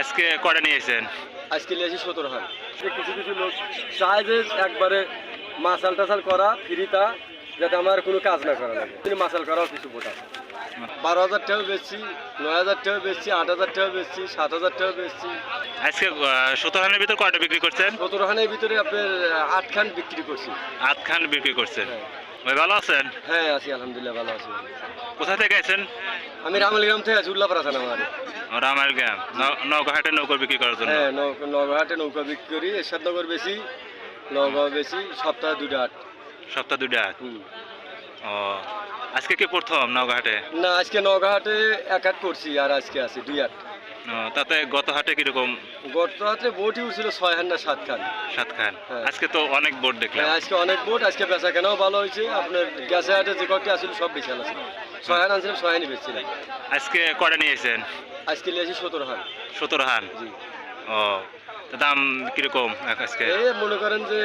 আজকে কটা নিয়েছেন আজকে নিয়ে আসি সতেরো হান কিছু কিছু লোক চায় যে একবারে মাসাল টাসাল করা ফ্রিতা যাতে আমার কোনো কাজ না করা লাগে। কিন্তু মাসাল করাও কিছু বোটা বারো হাজার টাকা বেচছি নয় হাজার টাকা বেচছি আট হাজার টাকা বেচছি সাত হাজার টাকা বেচছি আজকে সতেরো হানের ভিতরে কয়টা বিক্রি করছেন? সতেরো হানের ভিতরে আপনার আট খান বিক্রি করছি। আধ খান বিক্রি করছেন। হ্যাঁ। ভাই ভালো আছেন? হ্যাঁ আছি আলহামদুলিল্লাহ ভালো আছি। কোথা থেকে আছেন আমি রামলিগ্রাম থেকে আছি উল্লাপাড়া থানা আমার নৌকাহাটে নৌকো বিক্রি করার জন্য? হ্যাঁ নৌ- নৌকাহাটে নৌকা বিক্রি করি এরশাদনগর বেশি নৌকা বেশি সপ্তাহে দুটো সপ্তাহ। ও আজকে কি প্রথম নৌকাহাটে না আজকে নৌকাহাটে এক আট করছি আর আজকে আছি দুই আট ও, তাতে গত হাটে কীরকম? গত হাতে বোটই উঠছিল ছয় খান না সাত খান। সাত খান। হ্যাঁ। আজকে তো অনেক বোট দেখলাম। হ্যাঁ, আজকে অনেক বোট আজকে বেচা কেনাও ভালো হয়েছে। আপনার গ্যাসে হাটে যে কটি আসছিল সব বেশি আনছিল ছয় হান আনছিলাম ছয় হানই বেচছিলাম। আজকে কটা নিয়েছেন? আজকে নিয়েছি সতেরো হান সতেরো হান জি। ও দাম কীরকম আজকে? এই মনে করেন যে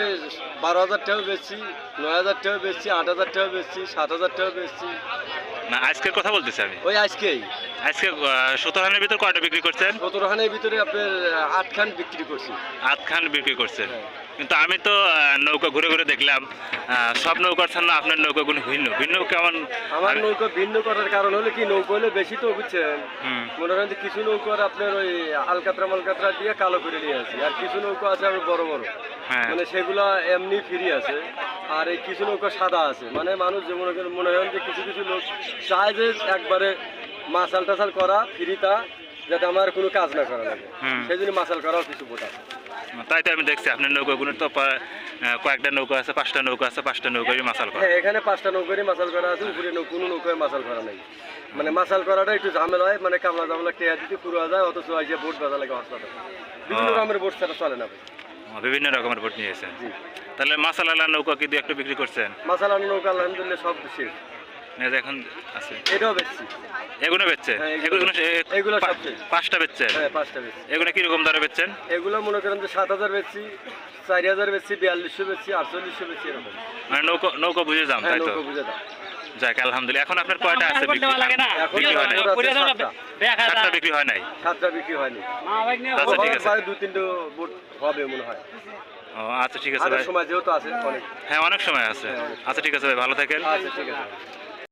বারো হাজার টাকা বেচছি নয় হাজার টাকা বেচছি আট হাজার টাকা বেচছি সাত হাজার টাকা বেচছি না আজকের কথা বলতেছি আমি। ওই আজকেই। আজকে সতেরো হানের ভিতর কয়টা বিক্রি করছেন? সতেরো হানের ভিতরে আপনার আট খান বিক্রি করছি। আধ খান বিক্রি করছেন। হ্যাঁ। কিন্তু আমি তো নৌকা ঘুরে ঘুরে দেখলাম সব নৌকার সামনে আপনার নৌকা নৌকাগুলো ভিন্ন। ভিন্ন কেমন? আমার নৌকা ভিন্ন করার কারণ হলো কি নৌকা হলে বেশি তো বুঝছেন? মনে করেন যে কিছু নৌকার আপনার ওই আলকাতরা মালকাতরা দিয়ে কালো করে নিয়ে আসি। আর কিছু নৌকা আছে আবার বড় বড়। হ্যাঁ। মানে সেগুলো এমনি ফ্রি আছে আর এই কিছু নৌকা সাদা আছে। মানে মানুষ যেমন মনে হয় মনে যে কিছু কিছু লোক চায় যে একবারে মাসাল টাসাল করা ফ্রিতা যাতে আমার কোনো কাজ না করা লাগে। সেই জন্য মাসাল করাও কিছু বোঝা। আছে তাই তো আমি দেখছি আপনার নৌকাগুলো তো কয়েকটা নৌকা আছে পাঁচটা নৌকা আছে পাঁচটা নৌকারই মাসাল করা। হ্যাঁ এখানে পাঁচটা নৌকারই মাসাল করা আছে উপরে কোনো নৌকায় মাসাল করা নেই। মানে মাসাল করাটা একটু ঝামেলা হয় মানে কামলা জামলা টেয়া দিতে পুরো যায় অথচ আইসে বোট বাজা লাগে হাসপাতাল বিভিন্ন। রকমের বোট ছাড়া চলে না। বিভিন্ন রকমের ভোট নিয়েছেন তাহলে মাসালালা নৌকা কি দু একটা বিক্রি করছেন? মাসালার নৌকা আলহামদুলিল্লাহ সব শেষ। না, এখন আছে। এটাও বেচছি। এগুলো হ্যাঁ, এগুলো- এগুলো এ- এগুলো। পাঁচটা বেচছেন? হ্যাঁ পাঁচটা বেচছি। এগুলো কীরকম দরে বেচছেন? এগুলো মনে করেন যে সাত হাজার বেচছি চারি হাজার বেচছি বিয়াল্লিশশো বেচছি আটচল্লিশশো বেচছি এরকম। মানে নৌকা নৌকা বুঝে যান হ্যাঁ তাই তো? বুঝে দাও যাক আলহামদুলিল্লাহ। এখন আপনার কয়টা আছে বিক্রি? হয় নাই? সাতটা। সাতটা বিক্রি হয় নাই? সাতটা বিক্রি হয়নি। আচ্ছা ঠিক আছে। দু তিনটে বোট হবে মনে হয়। ও আচ্ছা ঠিক আছে ভাই। সময় যেহেতু আছে অনেক। হ্যাঁ অনেক সময় আছে। আচ্ছা ঠিক আছে ভাই ভালো থাকেন। আচ্ছা ঠিক আছে।